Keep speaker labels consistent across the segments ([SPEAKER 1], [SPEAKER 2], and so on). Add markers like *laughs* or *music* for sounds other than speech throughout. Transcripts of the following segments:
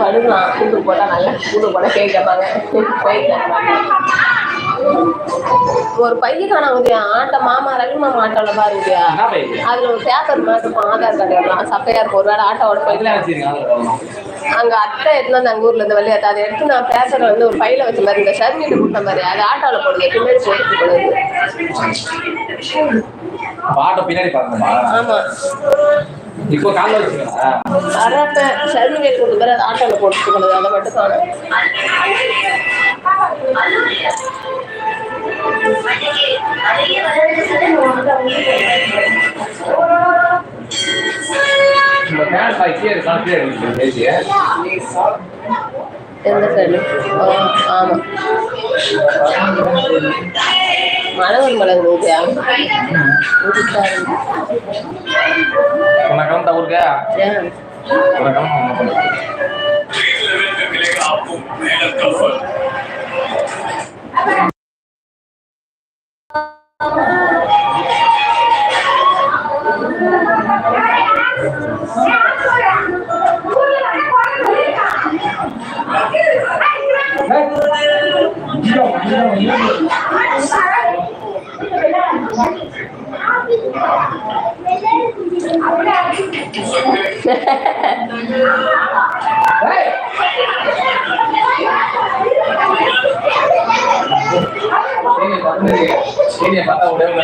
[SPEAKER 1] படுக்கலாம். கூட்டு போட்டா நல்லா கூட்டு போட கேட்கப்பாங்க ஒரு பையன் காணாமதியா ஆட்ட மாமா ரவி மாமா ஆட்டோல
[SPEAKER 2] என்ன பையன்?
[SPEAKER 1] அதுல ஒரு பேப்பர் மாதிரி இருக்கும் ஆதார் கார்டு எல்லாம் சப்பையா இருக்கும். ஒருவேளை
[SPEAKER 2] அதுல போகணும்.
[SPEAKER 1] அங்க அத்தை எடுத்து வந்து அங்க ஊர்ல இருந்து வெளியாட்டு அதை எடுத்து நான் பேப்பர்ல வந்து ஒரு பையில வச்ச மாதிரி இந்த சர்வீட்டு கொடுத்த மாதிரி. அது ஆட்டோல போடுது பின்னாடி போட்டுட்டு போடுது
[SPEAKER 2] அப்ப ஆட்டோ பின்னாடி பாருங்கம்மா.
[SPEAKER 1] ஆமா.
[SPEAKER 2] இப்போ காலைல வச்சுக்கோங்க
[SPEAKER 1] அராட்ட கொடுத்த மாதிரி அது ஆட்டோல போடுது அதை மட்டும் காணும் எந்த சைடு ஆமா. மழை ஒரு மழை ஊதியா
[SPEAKER 2] உனக்கு வந்து ஊருக்கு உனக்கு சீனியை பார்த்தா உடம்பு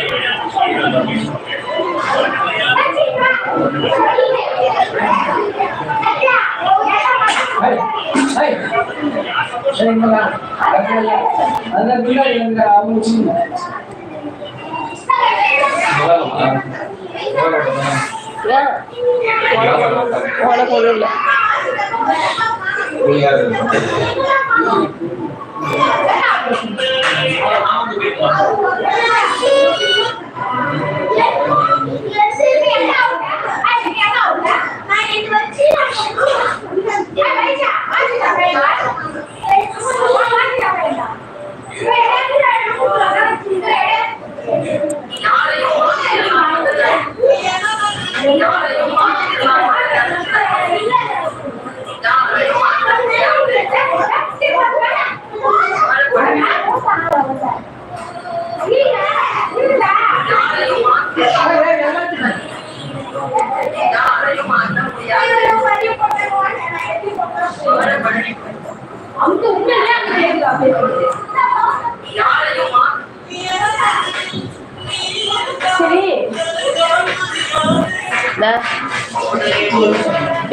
[SPEAKER 1] ஏன் உனக்கு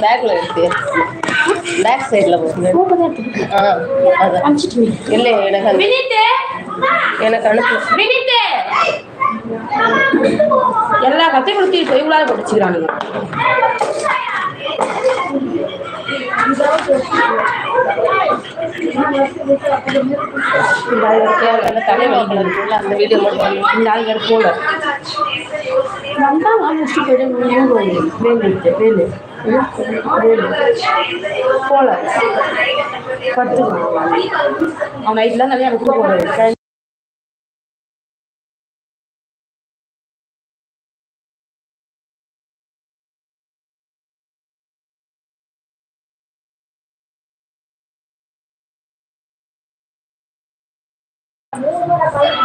[SPEAKER 1] பேக்ல இருக்கு பேக் சைடில் போகுது. ஆ அதான். இல்லை எனக்கு அது எனக்கு அனுப்பு
[SPEAKER 3] எல்லா கத்தையும் கொடுத்து இவ்வளோ படிச்சுக்கிறானுங்க
[SPEAKER 1] அந்த தலை வலிக்கல அந்த வீடியோ மட்டும்
[SPEAKER 3] இந்த ஆள் வேறு வந்தால் வந்தாங்க முடிச்சு போயிட்டு வேலு வேலு வேலு போல பத்து அவன் நைட்லாம் நிறைய எனக்கு போடுறது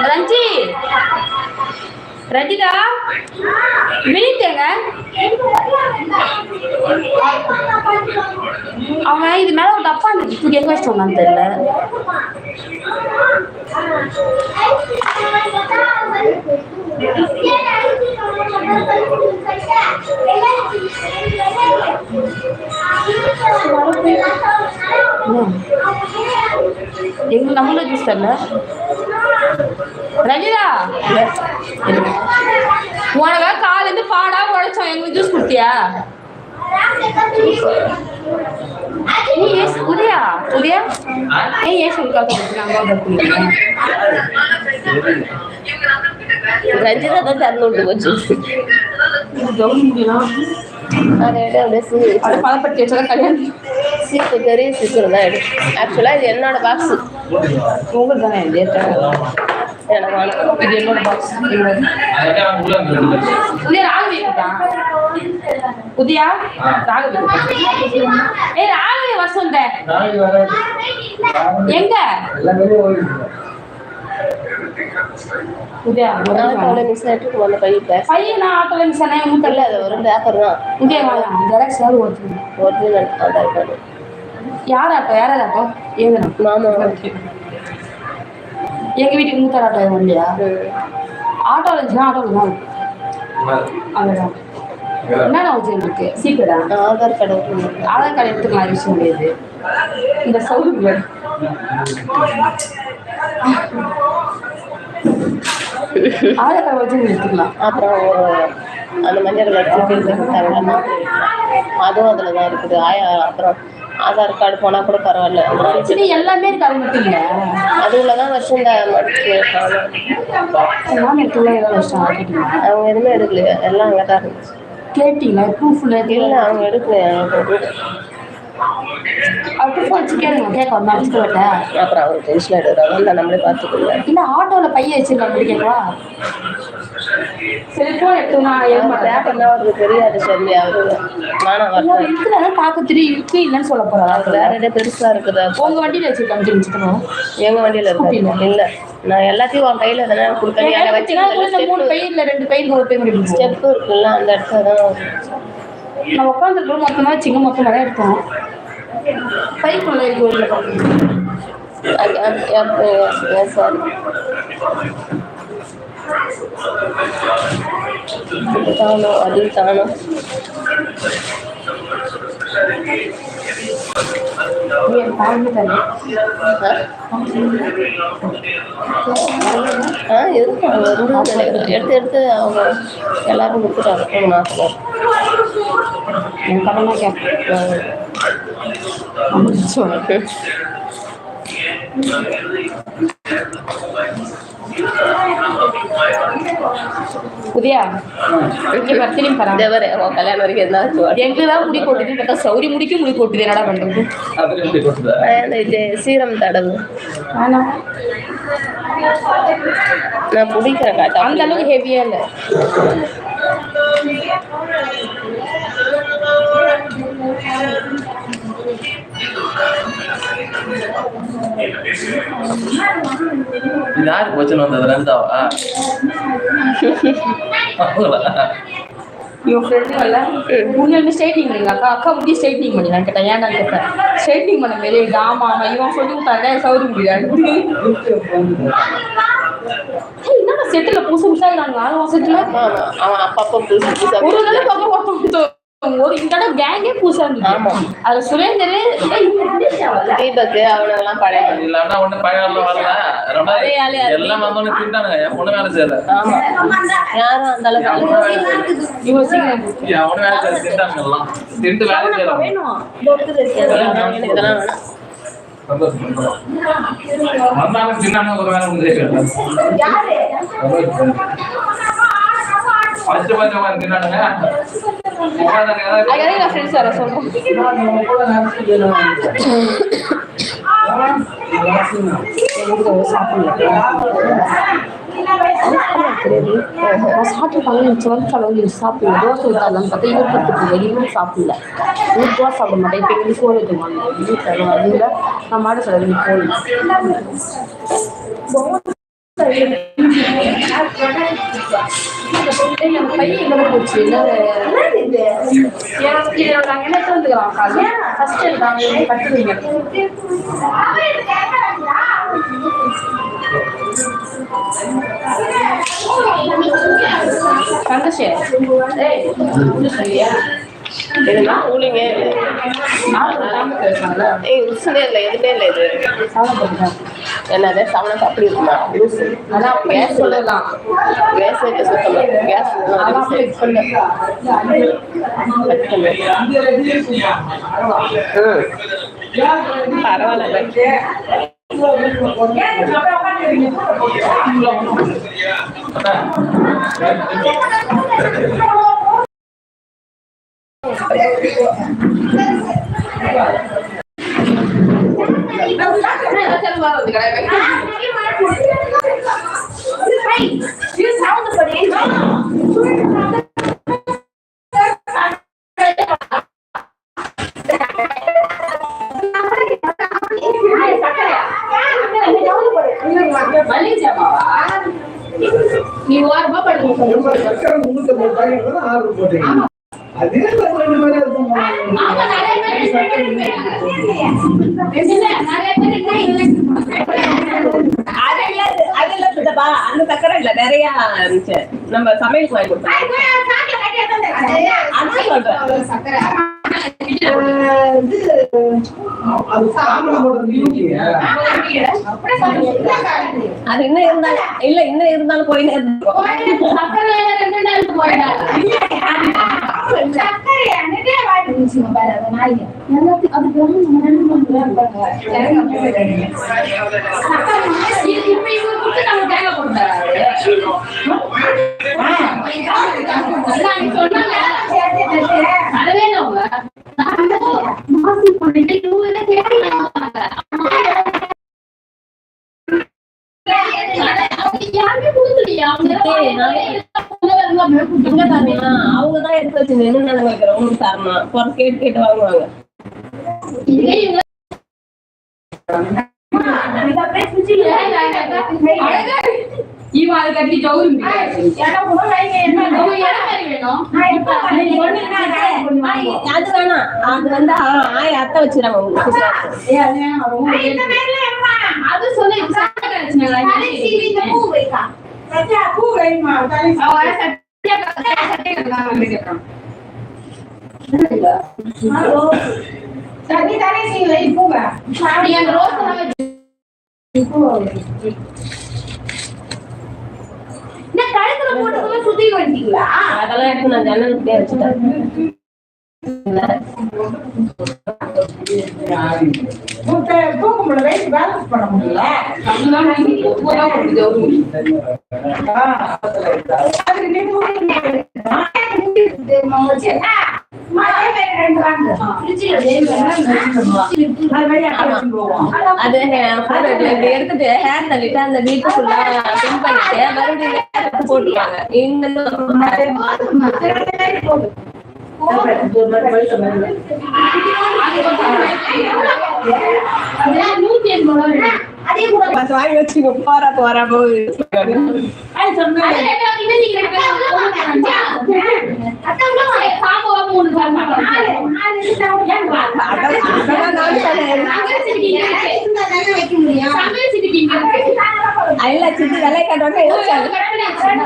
[SPEAKER 3] ரஞ்சி ரஞ்சிதா வினித்தேங்க அவன் இது மேல ஒரு டப்பா இருந்துச்சு. தூக்கி எங்க வந்தான்னு தெரியல. எங்க நம்மள ஜூஸ் தரல? ரஞ்சிதா உனக்காக காலேருந்து பாடா உழைச்சோம். எங்களுக்கு ஜூஸ் கொடுத்தியா? உதயா உதயா? ஏன் கொடுத்துருக்காங்க
[SPEAKER 1] ரஞ்சிதா தான் திறந்து விட்டு போச்சு. அதை விட அப்படியே சீ
[SPEAKER 3] அதை பதப்படுத்தி வச்சதான் கல்யாணம்.
[SPEAKER 1] சீப்பு பெரிய சீக்கிரம் தான் எடு ஆக்சுவலாக இது என்னோட பாக்ஸ்
[SPEAKER 3] உங்களுக்கு தானே.
[SPEAKER 1] வேணும்
[SPEAKER 3] இது என்னோட பாக்ஸ் உதயா ராகவி உதயா ராகவி வர எங்க? உதயா
[SPEAKER 1] மிஸ் ஆகிட்டு வந்த பையன்
[SPEAKER 3] பையன் நான் ஆட்டோல மிஸ் ஆனேன்
[SPEAKER 1] இல்லை அது ஒரு பேப்பர் தான்.
[SPEAKER 3] இங்கே வாங்க. ஜெராக்ஸ் ஓட்டு
[SPEAKER 1] ஒரிஜினல் ஆதார் கார்டு.
[SPEAKER 3] யார் ஆட்டோ யார் ஆட்டோ எங்க
[SPEAKER 1] மாமா.
[SPEAKER 3] எங்க வீட்டுக்கு மூத்தார் ஆட்டோ எதுவும் இல்லையா ஆட்டோல இருந்துச்சுன்னா ஆட்டோல தான் அவ்வளோதான் என்னென்ன ஒரிஜினல் இருக்கு? சீக்கிரடா
[SPEAKER 1] ஆதார் கார்டு
[SPEAKER 3] ஆதார் கார்டு எடுத்துக்கலாம் விஷயம் கிடையாது இந்த சவுண்ட் ஆதார் கார்டு ஒரிஜினல் எடுத்துக்கலாம்.
[SPEAKER 1] அப்புறம் அந்த மஞ்சள் கலர் அதுவும் அதில் தான் இருக்குது. ஆயா அப்புறம் ஆதார் கார்டு போனால் கூட பரவாயில்ல.
[SPEAKER 3] சரி எல்லாமே இருக்கு அது மட்டும் இல்லை
[SPEAKER 1] அதுல தான் வருஷம் இந்த
[SPEAKER 3] வருஷம்
[SPEAKER 1] அவங்க எதுவுமே எடுக்கலையா. எல்லாம் அங்கே தான் இருந்துச்சு
[SPEAKER 3] கேட்டீங்களா? ப்ரூஃப்ல
[SPEAKER 1] இல்லை அவங்க எடுக்கலையா அப்புறம் அவங்க டென்ஷன் எடுக்கிறாங்க நம்மளே பார்த்துக்கலாம்
[SPEAKER 3] இல்ல ஆட்டோல பைய வச்சிருக்காங்க கேட்கவா? செல்போன் எடுத்து நான் ஏன்
[SPEAKER 1] தெரியாது சரி அவரு
[SPEAKER 3] இருக்குதானே பார்க்க தெரியும் இருக்கு இல்லைன்னு சொல்ல போறா
[SPEAKER 1] வேற இடம் பெருசா இருக்குதா
[SPEAKER 3] உங்க வண்டியில வச்சிருக்காங்க தெரிஞ்சுக்கணும்
[SPEAKER 1] எங்க வண்டியில இருக்காது இல்ல. நான் எல்லாத்தையும் உன் கையில தானே வச்சு
[SPEAKER 3] இந்த மூணு பை இல்ல ரெண்டு பை ஒரு முடியும்
[SPEAKER 1] ஸ்டெப் இருக்குல்ல அந்த இடத்துல தான்
[SPEAKER 3] நான் உட்காந்துருக்கோம் மொத்தமா வச்சுங்க மொத்தமா தான் எடுத்தோம். பைக்குள்ள இருக்கு
[SPEAKER 1] சாரி தானோ அது தானோ. ஆ? இருக்கு அவங்க இருந்து நினைக்கிறேன் எடுத்து எடுத்து அவங்க எல்லாரும் கொடுத்துட்டாங்க. ஒரு மாசம்
[SPEAKER 3] என் கடனா கேட்பேன் புதியா இங்க பத்தினி பராம
[SPEAKER 1] தேவரே அவன் கல்யாணம் வரைக்கும் என்னாச்சும்
[SPEAKER 3] எங்கதான் முடி கொட்டுது பார்த்தா சௌரி முடிக்க முடி கொட்டுது என்னடா பண்றது
[SPEAKER 1] சீரம் தடவு
[SPEAKER 3] ஆனா
[SPEAKER 1] நான் பிடிக்கிறேன் காட்டா
[SPEAKER 3] அந்த அளவுக்கு ஹெவியா இல்ல
[SPEAKER 2] இது யாருக்கு பிரச்சனை வந்தது? ரெண்டாவா அவங்களா?
[SPEAKER 3] இவன் ஃப்ரெண்டு வரல உண்மையுமே ஸ்ட்ரைட்னிங் பண்ணுங்க அக்கா. அக்கா முடி ஸ்ட்ரைட்னிங் பண்ணிடலாம் கேட்டேன் ஏன்டா கேட்டேன்? ஸ்ட்ரைட்னிங் பண்ண மாரி ஆமா ஆமா இவன் சொல்லி விட்டாங்க சௌரி முடியாது என்னடா செட்டில் புதுசு புதுசா இருக்காங்க ஆறு மாசத்துல?
[SPEAKER 1] அப்பப்போ புதுசு
[SPEAKER 3] ஒரு ஒரு இந்த கேங்கே புதுசா
[SPEAKER 1] ஆமா.
[SPEAKER 3] அதுல சுரேந்தர்.
[SPEAKER 1] தீபக் அவனெல்லாம் பழைய
[SPEAKER 2] இல்லாட்டா ஒண்ணு பழைய வரல.
[SPEAKER 1] அதே அது.
[SPEAKER 2] எல்லாம் வந்தோன்னு திண்டானுங்க என் பொண்ணு வேலை செய்யல.
[SPEAKER 1] ஆமா. யாரும் அந்த அளவுக்கு வேலை செய்யல.
[SPEAKER 3] இவன் சீக்கிரம்
[SPEAKER 2] அவனு வேலை செய்யல. திண்டானுங்க எல்லாம். திண்டு வேலை செய்யலாம்
[SPEAKER 1] இதெல்லாம் வேணாம், எனக்கு இதெல்லாம் வேணாம்.
[SPEAKER 2] வந்தாலும் தின்னானுங்க ஒரு வேலை முடிஞ்சே தின்னானுங்க உட்கார்ந்தாங்க, ஏதாவது
[SPEAKER 3] அதுக்காக நான் ஃப்ரெண்ட்ஸ் வர சொல்றேன் சாப்பிட்டு சொல்லி கலந்து சாப்பிடல. தோசை ஊத்தாலாம் பார்த்தா இவர் பத்துக்கு இவரும் சாப்பிடல இவர் தோசை சாப்பிட மாட்டேன் இப்போ எங்களுக்கு சோறு எடுத்துவாங்க வீட்டில் அதில் நான் மாட சொல்ல நீ போய் என் பையன் எங்கே போச்சு
[SPEAKER 1] ஏய் உசுனே இல்லை எதுவுமே இல்லை இது.
[SPEAKER 3] சாதம்
[SPEAKER 1] என்னது சவனக்கு அப்படி இருக்குமா? லூசு கேஸ்
[SPEAKER 3] சொல்லலாம்.
[SPEAKER 1] கேஸ் வைக்க சுத்தமா? கேஸ். பரவாயில்ல
[SPEAKER 3] ஓரமா படுக்க சொல்லு
[SPEAKER 4] அதே ரெண்டு பேரும் இருக்கும்
[SPEAKER 3] ஆமா, நிறைய பேர் இல்ல, நிறைய பேர் இல்ல.
[SPEAKER 1] அது இல்ல அது இல்ல சித்தப்பா அந்த சக்கரை இல்ல நிறைய இருந்துச்சு. நம்ம சமையலுக்கு வாங்கி
[SPEAKER 4] இது அது
[SPEAKER 1] இன்னும் இருந்தாலும் இல்ல இன்னும் இருந்தாலும் போயினே இருக்கும் தான் எடுத்து வச்சு நின்று நாங்க வைக்கிறோம் உங்களுக்கு தரமா குறை கேட்டு கேட்டு வாங்குவாங்க
[SPEAKER 3] இதே இவன் அதை கட்டி ஜவுரி
[SPEAKER 1] அது வேணாம். அது வந்து ஆய அத்தை வச்சுறாங்க
[SPEAKER 3] அது சொல்லி கழுத்துல போட்டு சுத்தி வந்துட்டீங்களா
[SPEAKER 1] அதெல்லாம் எடுத்து நான் ஜன்னலுக்கிட்டே வச்சுட்டேன்.
[SPEAKER 4] பண்ண முடியல.
[SPEAKER 1] அது எடுத்துட்டு ஹேர் தள்ளிட்டு அந்த வீட்டுக்குள்ள பின் பண்ணிட்டு மறுபடியும் போட்டுருவாங்க இந்த
[SPEAKER 3] நூத்தி எண்பது ரூபாய்
[SPEAKER 1] வாங்கி வச்சுக்கோ போறா போறா நான் சொன்னேன். இல்ல சித்தி விலை கட்டோட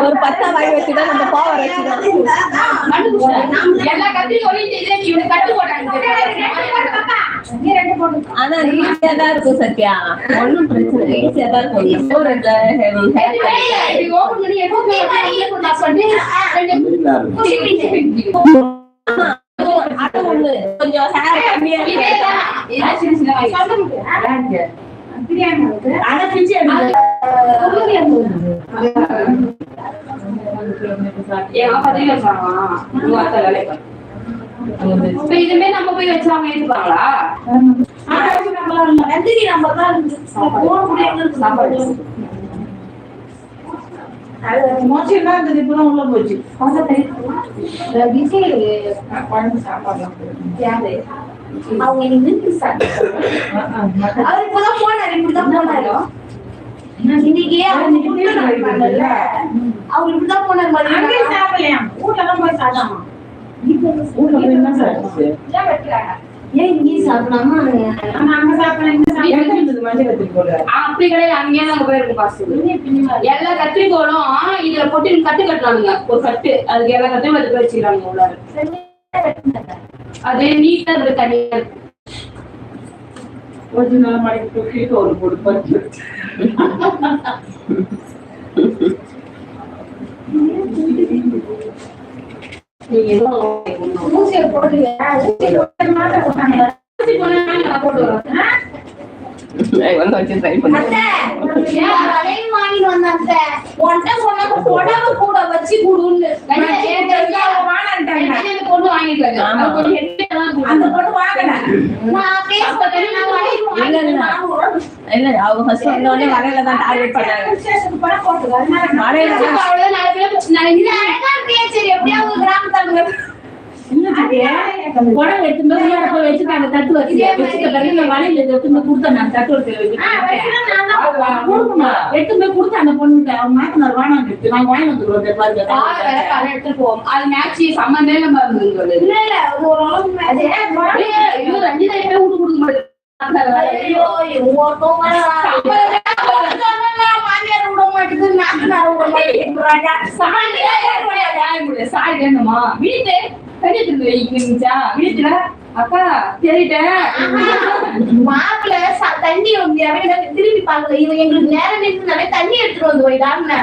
[SPEAKER 1] ஒரு பத்தா வாங்கி வச்சுதான் நம்ம போவர வச்சுதான்.
[SPEAKER 3] எல்லா ஒளிஞ்சு நீ கட்டு போட்டாங்க.
[SPEAKER 1] ஆனா ஈஸியா தான் இருக்கும் சத்யா. ஒண்ணும் பிரச்சனை
[SPEAKER 3] நம்ம போய் நான்
[SPEAKER 1] இருப்பாங்களா கொஞ்சம் ஹேர் கம்மியா இருக்கு
[SPEAKER 3] இப்ப இதுமே நம்ம போய் வச்சு அவங்க எடுப்பாங்களா
[SPEAKER 4] மோசம் இருந்தது இப்பதான் உள்ள போச்சு
[SPEAKER 3] அவங்க இன்னைக்கு அவர் இப்பதான் போனாரு இப்படிதான் போனாரு இன்னைக்கு அவங்க கொடுத்தாங்கல்ல, அவர் இப்படிதான் போனாரு மதியம்.
[SPEAKER 4] வீட்டுல போய் என்ன சாப்பிடுச்சு?
[SPEAKER 3] ஏன் இங்கேயே சாப்பிடாம
[SPEAKER 4] கத்திரி போல
[SPEAKER 3] அப்படி கிடையாது அங்கேயே நாங்க போயிருக்கோம் பாஸ் எல்லா கத்திரிக்கோளும் இதுல போட்டு கட்டு கட்டுறானுங்க. ஒரு கட்டு. அதுக்கு எல்லா கட்டையும் அதுக்கு வச்சுக்கிறாங்க உள்ளார அது நீட்டா இருக்கு தனியா
[SPEAKER 5] கொஞ்ச நாள் மணிக்கு தூக்கிட்டு ஒரு போடு பறிச்சு *laughs*
[SPEAKER 6] ஊசியை போட்டு ஊசி போட்டு மாட்ட போட்டாங்க. ஊசி போட்டு
[SPEAKER 4] போட்டு வச்சு ட்ரை பண்ணி.
[SPEAKER 6] அத்தை, நான் வளையல் வாங்கிட்டு வந்தேன் அத்தை. உன்கிட்ட சொன்னாங்க புடவை கூட வச்சு கொடுன்னு.
[SPEAKER 3] பொண்ணு கொஞ்சம் இருக்கும்.
[SPEAKER 6] அந்த பொண்ணு வளையல்
[SPEAKER 4] இல்ல, இல்ல.
[SPEAKER 6] வாங்கிட்டு
[SPEAKER 4] இல்ல அவங்க ஃபர்ஸ்ட் வந்த உடனே வரையில தான் டார்கெட் பண்ணாங்க.
[SPEAKER 6] ஸ்டேஷனுக்கு பணம் போட்டது. அதனால நான்
[SPEAKER 4] வரையில தான்
[SPEAKER 3] அவ்வளவுதான் நாலு பேர் நான்
[SPEAKER 6] இது அழகா இருக்கே, சரி, எப்படியாவது கிராமத்தாங்க.
[SPEAKER 5] புடவை எடுத்து போய் வச்சுட்டாங்க தட்டு வச்சு. வச்சுட்ட பிறகு வலையில இதை எடுத்து போய் கொடுத்தேன் நான் தட்டு வச்சு. கொடுக்கணும் எடுத்து போய் கொடுத்து அந்த பொண்ணுகிட்ட அவங்க வாங்கி வந்துருவோம்
[SPEAKER 3] வேற
[SPEAKER 5] பாருங்க
[SPEAKER 3] கரை எடுத்துட்டு போவோம் அது மேட்ச் சம்பந்தமே நம்ம இருந்தது ரஞ்சிதா எப்பயும் விட்டு கொடுக்க மாட்டேன் சாரி வேணுமா வீட்டு தண்ணி எடுத்து வைக்கிச்சா வீட்டுல? அக்கா சரிட்டேன்
[SPEAKER 6] மாப்பிள்ளை ச- தண்ணி திரும்பி பார்க்கல. இவன் எங்களுக்கு நேரம் நின்று தண்ணி எடுத்துட்டு வந்து போயிட்டான்னு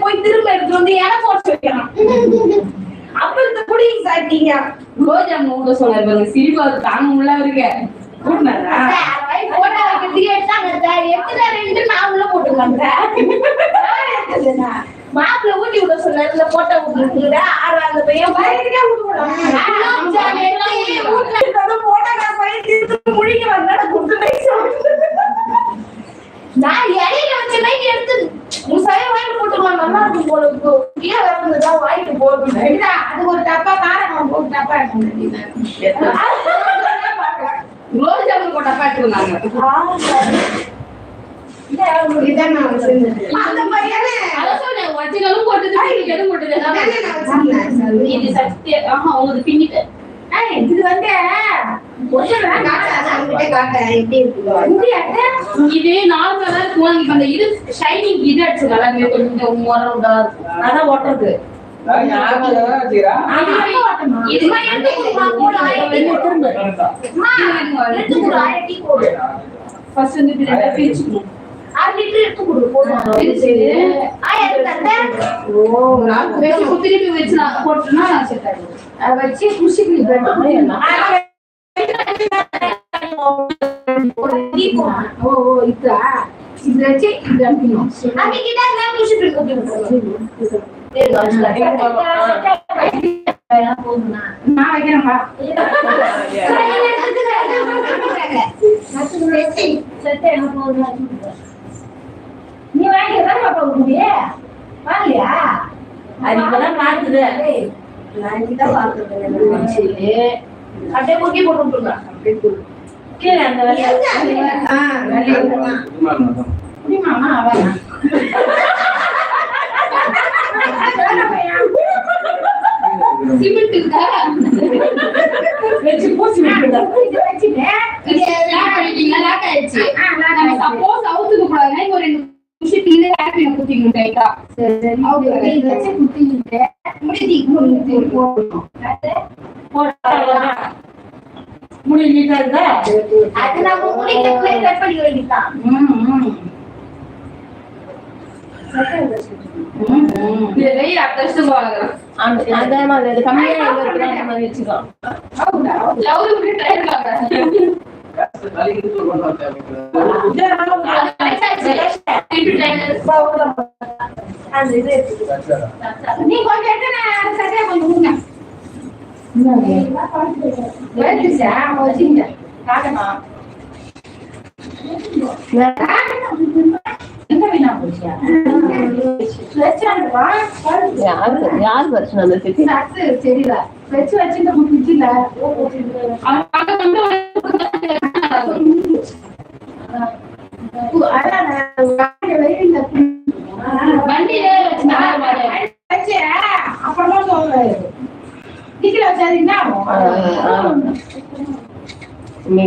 [SPEAKER 6] போய் திரும்ப எடுத்துட்டு வந்து என போட்டு வைக்கிறான் அப்ப இந்த குடி சாட்டிங்க
[SPEAKER 3] ரோஜா மூட சொன்னாரு சிரிப்பு அது தாங்க முடியல இருக்கு
[SPEAKER 6] போட்டோ நான் போட்டு மாப்பிள்ள ஊட்டி விட சொன்னாரு இந்த போட்டோ விட்டுருக்குடா ஆறு அந்த பையன் பயந்துட்டே நான் இடையில வச்ச நைட் எடுத்து முசாயே வாங்கிட்டு போட்டுருவான். நல்லா இருக்கும் போல கீழே வரதுதான் வாங்கிட்டு போட்டு அது ஒரு டப்பா காரம் போட்டு டப்பா *laughs*
[SPEAKER 3] ரோஜா போட்டா பாத்துருந்தாங்க
[SPEAKER 6] அந்த
[SPEAKER 3] ஒரிஜினலும் போட்டது எதுவும் போட்டது. இது சத்திய ஆஹா உங்களுக்கு பின்னிட்டு.
[SPEAKER 6] இது வந்து
[SPEAKER 3] நார்மலா தான் இருக்கும்? இப்ப அந்த இது ஷைனிங் இது அடிச்சு நல்லா கொஞ்சம் இருக்கும்
[SPEAKER 4] அதான் ஓட்டுறது
[SPEAKER 3] ஃபர்ஸ்ட் வந்து ரெண்டா பிரிச்சுக்கணும்
[SPEAKER 6] அரை லிட்டர் எடுத்து கொடு, போதும். ஆயிரத்தி தட்டை?
[SPEAKER 3] வச்சு திருப்பி போட்டுனா செட்.
[SPEAKER 6] ஓ, ஓ, இதா? இது வச்சு இது அடிக்கணும். அடிக்கிட்டா என்ன குஷிக்கு போட்டுக்கணும். நான் வைக்கிறேன்ப்பா. நீ வாங்கிதான் பாப்பா வாங்கலையா
[SPEAKER 4] அது இப்பதான்
[SPEAKER 6] அப்படியே போட்டு
[SPEAKER 4] கீழே அந்த வேலையை
[SPEAKER 6] இருக்குமா? முடியுமாம்மா? வேணாம்.
[SPEAKER 3] சிமெண்ட் இருக்கா
[SPEAKER 4] வச்சு
[SPEAKER 6] இது இது
[SPEAKER 3] லாக் பண்ணிட்டீங்களா லாக் ஆயிடுச்சு
[SPEAKER 6] நான்
[SPEAKER 3] நம்ம சப்போஸ் அவுத்துக்க கூடாதுன்னா இங்க ஒரு டைட்டா
[SPEAKER 6] சரி, இது முடிதி குத்தி
[SPEAKER 4] முடி நீட்டா இருக்கா
[SPEAKER 6] அது நம்ம பண்ணி
[SPEAKER 4] மாதிரி அது கம்மியா அந்த மாதிரி வச்சுக்கலாம்.
[SPEAKER 6] நீ கொஞ்சம் எடுத்து நான் சரியா கொஞ்சம் கொடுங்க. எடுத்துச்சா? வச்சுங்க.
[SPEAKER 4] யாரு பிரச்சனை அந்த
[SPEAKER 6] நட்டு தெரியல வச்சு வச்சுட்டு அப்புறமா வச்சாது என்ன?
[SPEAKER 4] நீ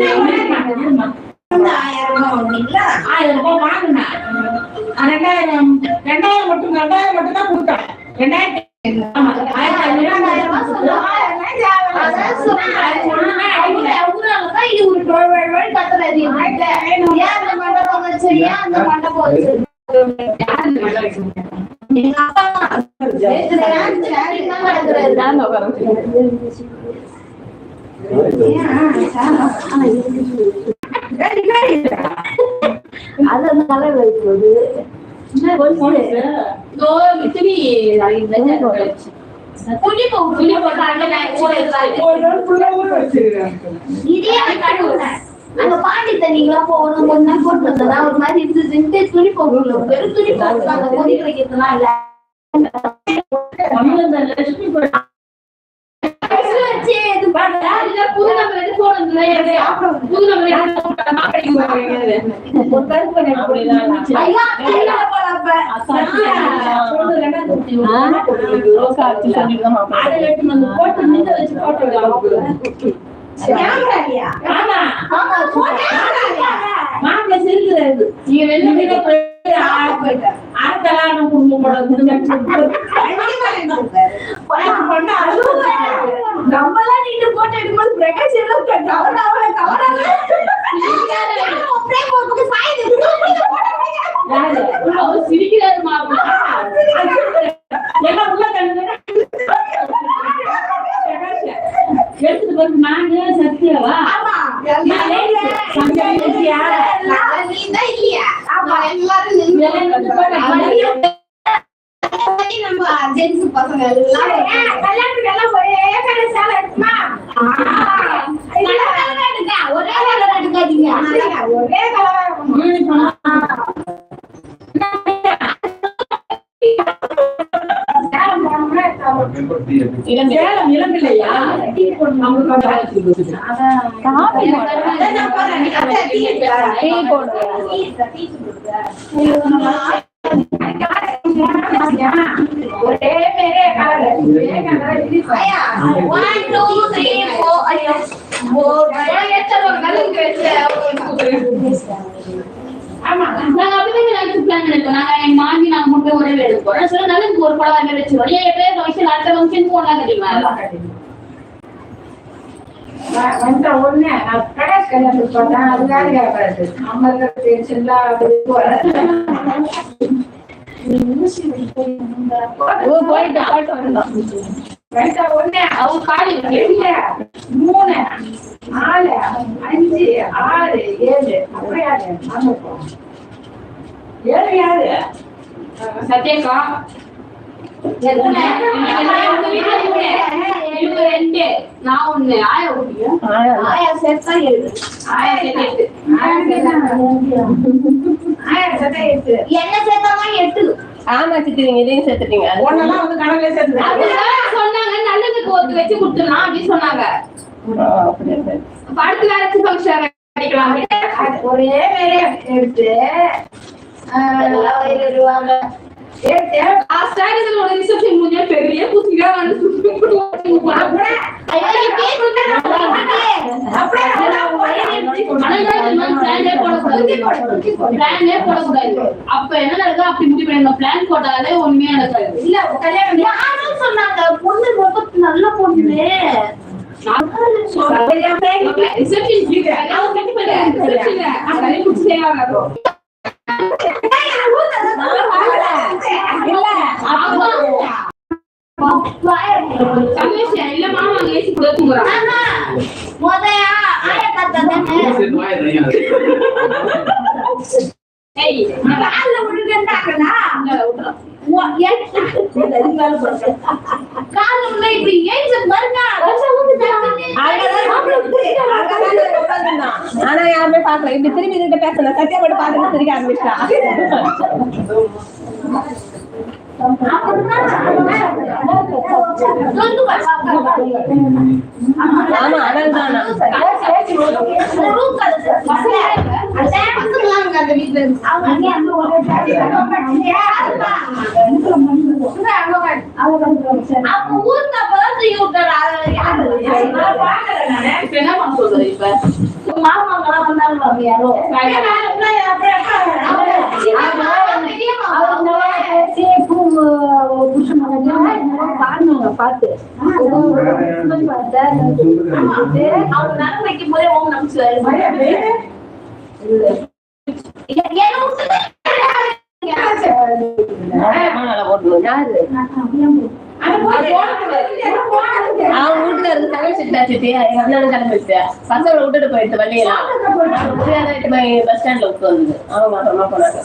[SPEAKER 6] Amen. நான்
[SPEAKER 3] போடுறேன்
[SPEAKER 6] இதே. அங்க பாண்டி தண்ணிக்கெல்லாம் போகணும் கொஞ்ச நாள் போட்டு வந்ததா? ஒரு மாதிரி இருந்துச்சுன்ட்டு துணி போகல வெறும் துணி கொதி வைக்கிறதுலாம் இல்ல.
[SPEAKER 5] தமிழ்ல லட்சுமி கோயில்
[SPEAKER 6] வயசுல வச்சு இது பண்ணல.
[SPEAKER 3] இல்ல, புது நம்பர் எடுத்து போடுறது புது நம்பர் எடுத்து போட்டா
[SPEAKER 5] வந்து நின்று வச்சு போட்டு? ஆமா
[SPEAKER 6] ஆமா,
[SPEAKER 5] மாப்பிள்ளை
[SPEAKER 3] நீங்க வெளில
[SPEAKER 5] ஆட்களான.
[SPEAKER 6] நம்மலாம் நின்னு photo எடுக்கும்போது பிரகாஷ் எல்லாம் cover ஆகல, cover ஆகல.
[SPEAKER 3] அவர் சிரிக்கிறாரு
[SPEAKER 5] எல்லாம் உள்ள எடுத்துட்டு நானு
[SPEAKER 6] பசங்க எல்லாம் கல்யாணத்துக்கு எல்லாம் ஒரே கலர் சேலை எடுக்குமா ஒரே கலர் எடுங்க. ஒரே கலர் எடுக்காதீங்க. ஒரே கலரா இருக்கணும்
[SPEAKER 5] uniform.
[SPEAKER 6] சேலம்
[SPEAKER 5] இளம்பிள்ளையா? அவங்க
[SPEAKER 6] ஒன் டூ த்ரீ ஃபோர் ஐயோ
[SPEAKER 3] ஆமா நாங்க அப்படிதான் நினைச்சு பிளான் பண்ணிருக்கோம். நாங்க எங்க மாமி நாங்க மட்டும் ஒரே வீடு போறோம். சில நாள் எனக்கு ஒரு படம் வாங்கி வச்சிருவோம் ஏன் எப்பயே ஃபங்க்ஷன் அடுத்த ஃபங்க்ஷன் போனாங்க தெரியுமா?
[SPEAKER 6] வந்த உடனே நான் பிரகாஷ் கல்யாணத்துக்கு போனேன் அது வேற கேட்காது நம்ம டென்ஷன்ல அப்படி
[SPEAKER 3] போயிட்டு போயிட்டு
[SPEAKER 6] உடனே மூணு நாலு அஞ்சு ஆறு ஏழு. ஏழு யாரு?
[SPEAKER 3] சத்யக்கா. ரெண்டு. நான் ஒண்ணு. ஆயா
[SPEAKER 6] ஆயா. சேர்த்தா ஏழு.
[SPEAKER 3] ஆயா சேர்த்து
[SPEAKER 6] ஆயா சேர்த்தா ஆயா சேர்த்தா எட்டு. என்ன சேர்த்தாதான் எட்டு.
[SPEAKER 4] ஆமா சித்தி நீங்க இதையும் சேர்த்துட்டீங்க
[SPEAKER 5] ஒன்னெல்லாம் வந்து கணக்குல சேர்த்து
[SPEAKER 3] ஒத்து வச்சு கொடுத்துடலாம் அப்படின்னு சொன்னாங்க. அடுத்து வேற ஃபங்க்ஷன்
[SPEAKER 6] ஒரே மேலே எடுத்து வருவாங்க
[SPEAKER 3] ரிசப்ஷன் முடிஞ்ச பெரிய குத்தியா வந்து
[SPEAKER 6] போட மாட்டேன்.
[SPEAKER 3] பிளானே போடக்கூடாது அப்ப என்ன நடக்கும் அப்படி முடிவு பண்ணணும் பிளான் போட்டாலே ஒண்ணுமே நடக்காது
[SPEAKER 6] இல்ல கல்யாணம் யாரும் சொன்னாங்க பொண்ணு ரொம்ப நல்ல பொண்ணு
[SPEAKER 3] ரிசப்ஷன் இல்ல மாமா
[SPEAKER 6] இப்படி ஏஞ்ச மறுக்கா
[SPEAKER 4] ஆனா யாருமே பாக்கல இப்படி திரும்பி கிட்ட பேசல. சத்தியா மட்டும் பாத்துட்டு சிரிக்க ஆரம்பிச்சா ஆமா அனல்
[SPEAKER 6] அந்த வீட்டுல இருந்து அவங்க அங்கே ஒரு அப்ப ஊருக்கு அப்பதான் தூக்கி விட்டாரு
[SPEAKER 1] என்ன பண்ண சொல்றது இப்ப?
[SPEAKER 6] பார்த்து வந்தாங்க அவங்க
[SPEAKER 1] வைக்கும் போதே ஓம் அவன் வீட்டுல இருந்து தகவல் சிட்டா சிட்டி எங்க அண்ணன் கிளம்பிட்டு பசங்களை விட்டுட்டு எட்டு மணி பஸ் ஸ்டாண்ட்ல விட்டு வந்தது அவன் மாசமா போனாங்க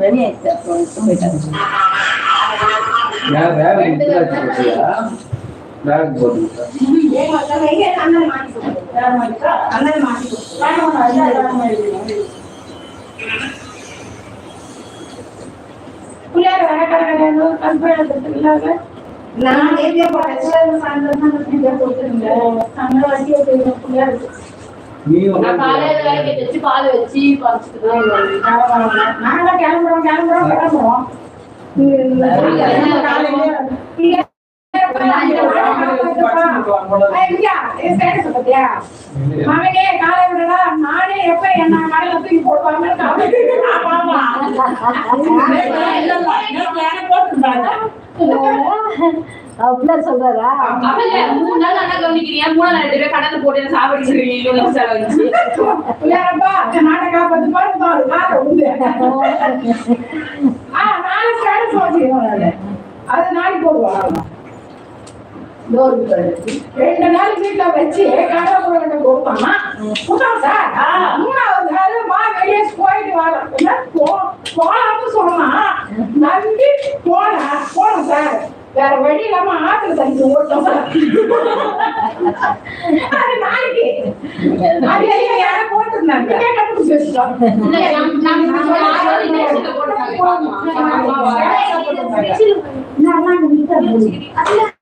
[SPEAKER 1] ரெடி ஆயிடுச்சு அப்புறம் போயிட்டாங்க
[SPEAKER 2] யார் பேக் வச்சிருக்கா பேக் போட்டுருக்கா
[SPEAKER 4] நான் நேர்ல போறேன் சாயந்தரம் அங்க வண்டியை பிள்ளையார்
[SPEAKER 1] நான் காலையில வேலைக்கு வச்சு பால் வச்சு பறிச்சுட்டு தான்.
[SPEAKER 4] நாங்க கிளம்புறோம் கிளம்புறோம் கிளம்புறோம். மகனே காலை விடலா நானே எப்ப என்ன கடையில தூக்கி போட்டிருந்தாங்க.
[SPEAKER 3] அப்படிலாம் சொல்றாரா
[SPEAKER 1] மூணு நாள் அண்ணா கவனிக்கிறீங்க மூணு நாள் ரெண்டு பேர் கடலை போட்டு சாப்பிடுறீங்க
[SPEAKER 4] நாட்டை காப்பாத்து பாரு, பாரு, பாரு, ரெண்டு நாள் வீட்டுல வச்சு கடை போட புத்தகம் சார் மூணாவது நாள் வா வெளியே போயிட்டு வரோம் போலாம்னு சொன்னா. நம்பி போனா போனோம் சார். வேற வழி இல்லாம ஆத்துல தண்ணி ஓட்டோம் அது நாளைக்கு. அது எல்லாம் யாரோ போட்டிருந்தாங்க. கண்டுபிடிச்சு வச்சுட்டோம்?
[SPEAKER 1] இல்ல,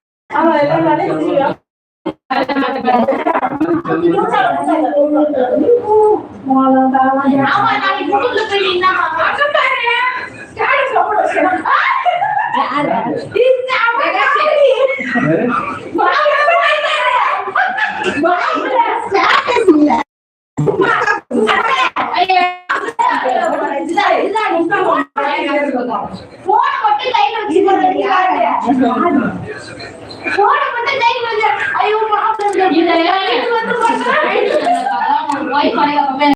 [SPEAKER 6] போன மட்டும் கையில வச்சு போன மட்டும் கையில வச்சு ஐயோ